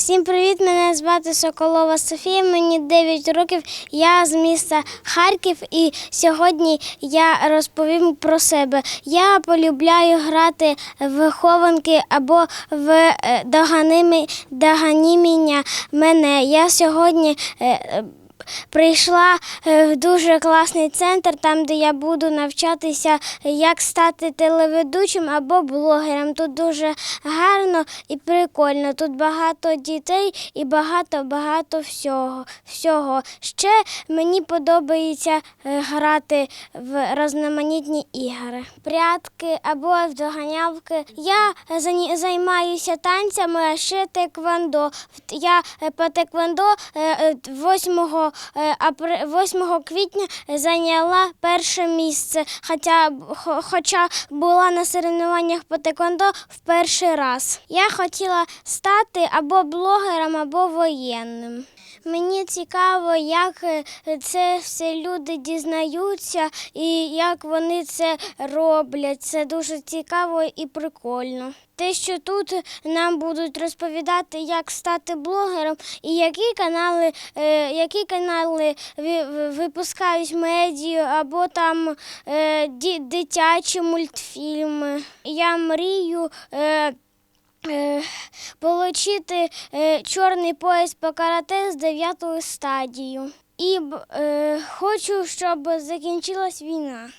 Всім привіт! Мене звати Соколова Софія. Мені 9 років. Я з міста Харків, і сьогодні я розповім про себе. Я полюбляю грати в хованки або в е, догані мене. мене. Я сьогодні. Прийшла е, в дуже класний центр, там, де я буду навчатися, як стати телеведучим або блогером. Тут дуже гарно і прикольно. Тут багато дітей і багато-багато всього. всього. Ще мені подобається е, грати в різноманітні ігри. Прятки або в доганялки. Я займаюся танцями, а ще теквондо. Я е, по теквондо е, 8, е, апр- 8 квітня зайняла перше місце, хоча, хоча була на соревнованнях по теквондо в перший раз. Я хотіла стати або блогером, або воєнним. Мені цікаво, як е, це все люди дізнаються і як вони це роблять. Це дуже цікаво і прикольно. Те, що тут нам будуть розповідати, як стати блогером і які канали, е, які канали ви- ви- випускають медію або там е, дитячі мультфільми. Я мрію. Е, Получити е, чорний пояс по карате з дев'ятою стадією. І е, хочу, щоб закінчилась війна.